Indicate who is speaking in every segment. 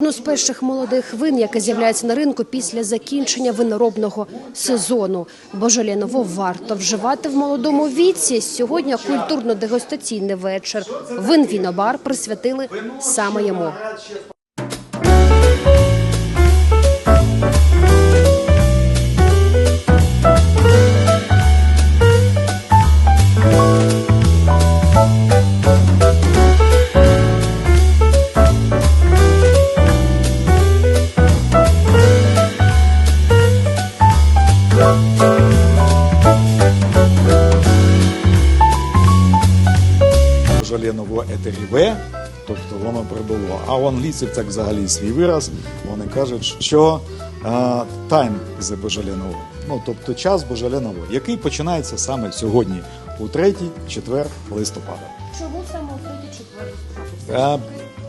Speaker 1: Одну з перших молодих вин, яке з'являється на ринку після закінчення виноробного сезону. Божолє ново варто вживати в молодому віці. Сьогодні культурно-дегустаційний вечір. Вин вінобар присвятили саме йому.
Speaker 2: Етеріве, тобто воно прибуло. А у англійців так взагалі свій вираз. Вони кажуть, що тайм за Божаляново, ну тобто час Божаляново, який починається саме сьогодні, у 3-4 листопада.
Speaker 1: Чому саме у третій четвертий?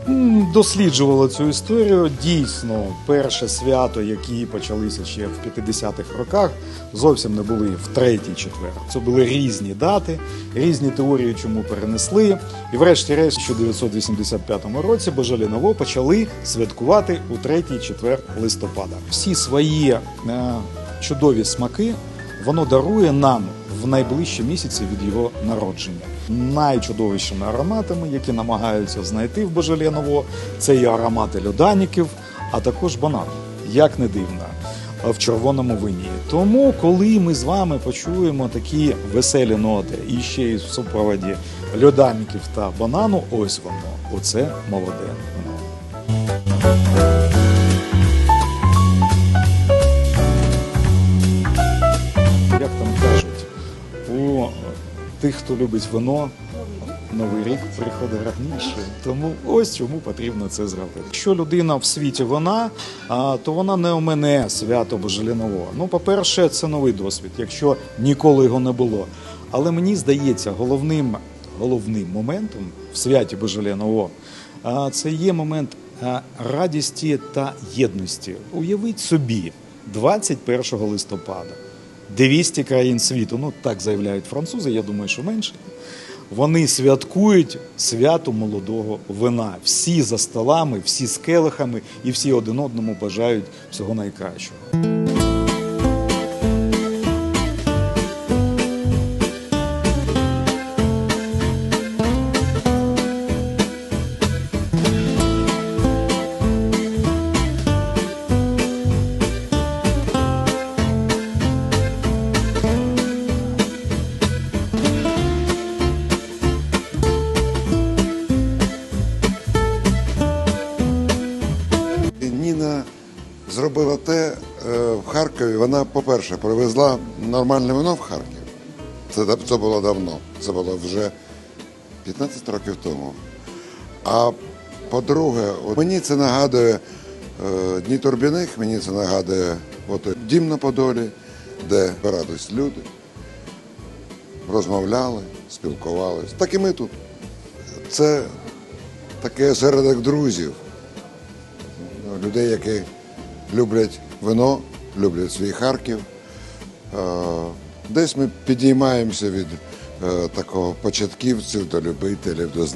Speaker 2: Е, цю історію. Дійсно, перше свято, які почалися ще в 50-х роках, зовсім не були в третій четвер. Це були різні дати, різні теорії, чому перенесли. І врешті-решт, у 1985 році Божаліново почали святкувати у третій четвер листопада. Всі свої е, чудові смаки воно дарує нам в найближчі місяці від його народження. Найчудовішими ароматами, які намагаються знайти в Божеленово, це і аромати льоданіків, а також банан, як не дивно, в червоному вині. Тому, коли ми з вами почуємо такі веселі ноти і ще й в супроводі льоданіків та банану, ось воно, оце молоде вино. Тих, хто любить вино, новий рік приходить раніше. Тому ось чому потрібно це зробити. Якщо людина в світі вина, а, то вона не у мене свято Божеляново. Ну, по-перше, це новий досвід, якщо ніколи його не було. Але мені здається, головним, головним моментом в святі Божеляново а, це є момент радісті та єдності. Уявіть собі, 21 листопада. 200 країн світу, ну так заявляють французи, я думаю, що менше. Вони святкують свято молодого вина. Всі за столами, всі з келихами і всі один одному бажають всього найкращого.
Speaker 3: Зробила те е, в Харкові. Вона, по-перше, привезла нормальне вино в Харків. Це, це було давно. Це було вже 15 років тому. А по-друге, мені це нагадує е, Дні Турбіних, мені це нагадує от, дім на Подолі, де збирались люди, розмовляли, спілкувалися. Так і ми тут. Це такий осередок друзів Ну, людей, які люблять вино, люблять свій Харків. Е, Десь ми підіймаємося від е, такого початківців до любителів, до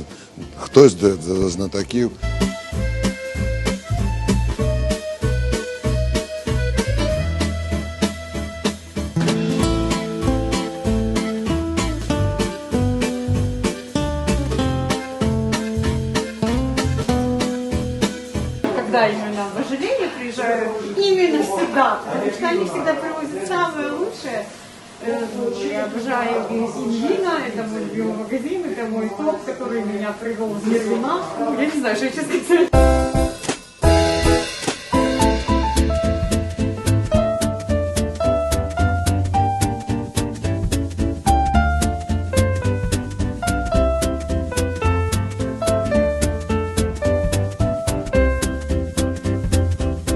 Speaker 3: хтось до знатоків.
Speaker 4: когда именно в ожерелье приезжают, именно всегда, потому что они всегда привозят самое лучшее. Э, Я обожаю и Ильина, это мой любимый магазин, это мой топ, который меня привел в мир вина. Я не знаю, что я сейчас сказать.